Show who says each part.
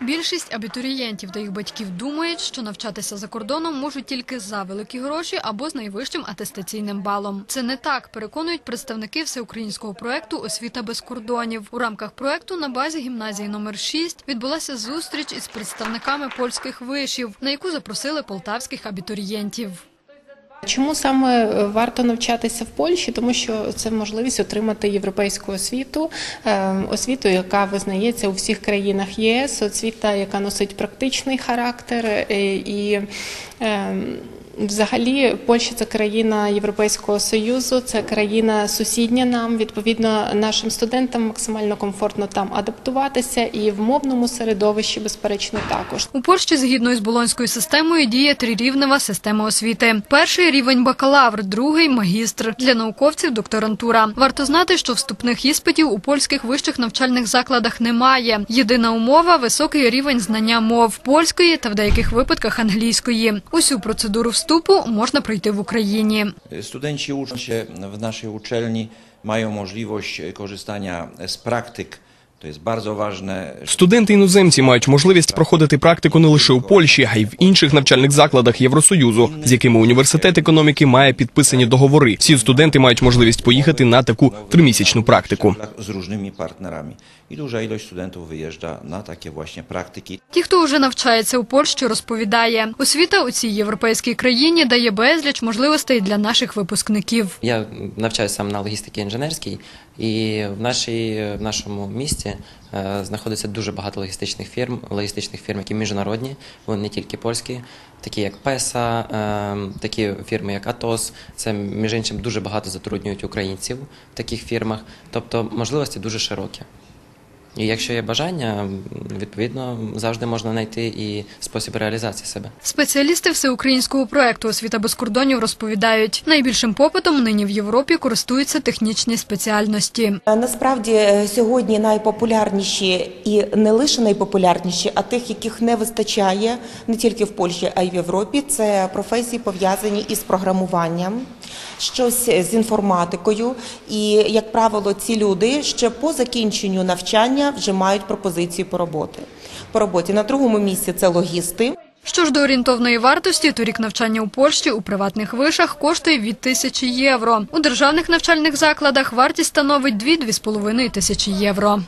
Speaker 1: Більшість абітурієнтів та їх батьків думають, що навчатися за кордоном можуть тільки за великі гроші або з найвищим атестаційним балом. Це не так, переконують представники всеукраїнського проекту Освіта без кордонів. У рамках проекту на базі гімназії номер 6 відбулася зустріч із представниками польських вишів, на яку запросили полтавських абітурієнтів.
Speaker 2: Чому саме е, варто навчатися в Польщі? Тому що це можливість отримати європейську освіту, е, освіту, яка визнається у всіх країнах ЄС, освіта, яка носить практичний характер е, і. Взагалі, Польща це країна Європейського союзу, це країна сусідня нам. Відповідно, нашим студентам максимально комфортно там адаптуватися, і в мовному середовищі, безперечно, також.
Speaker 1: У Польщі згідно із болонською системою діє трирівнева система освіти. Перший рівень бакалавр, другий магістр. Для науковців докторантура. Варто знати, що вступних іспитів у польських вищих навчальних закладах немає. Єдина умова високий рівень знання мов польської та в деяких випадках англійської. Усю процедуру вступу можна пройти в Україні.
Speaker 3: Studenci uczą się w naszej uczelni, mają możliwość korzystania z praktyk. To jest bardzo ważne.
Speaker 4: Студенти іноземці мають можливість проходити практику не лише у Польщі, а й в інших навчальних закладах Євросоюзу, з якими університет економіки має підписані договори. Всі студенти мають можливість поїхати на таку тримісячну практику.
Speaker 3: Z różnymi partnerami. I duża ilość studentów wyjeżdża na takie właśnie praktyki.
Speaker 1: Ті, хто вже навчається у Польщі, розповідає, освіта у цій європейській країні дає безліч можливостей для наших випускників.
Speaker 5: Я навчаюся сам на логістиці інженерській, і в, нашій, в нашому місті е, знаходиться дуже багато логістичних фірм, логістичних фірм, які міжнародні, вони не тільки польські, такі як Песа, е, такі фірми, як Атос. Це між іншим дуже багато затруднюють українців в таких фірмах. Тобто можливості дуже широкі. І якщо є бажання, відповідно завжди можна знайти і спосіб реалізації себе.
Speaker 1: Спеціалісти всеукраїнського проекту Освіта без кордонів розповідають, найбільшим попитом нині в Європі користуються технічні спеціальності.
Speaker 6: Насправді е, сьогодні найпопулярніші і не лише найпопулярніші, а тих, яких не вистачає не тільки в Польщі, а й в Європі. Це професії пов'язані із програмуванням, щось з інформатикою. І, як правило, ці люди ще по закінченню навчання вже мають пропозицію по роботи. По роботі на другому місці це логісти.
Speaker 1: Що ж до орієнтовної вартості, торік навчання у Польщі у приватних вишах коштує від тисячі євро. У державних навчальних закладах вартість становить 2-2,5 тисячі євро.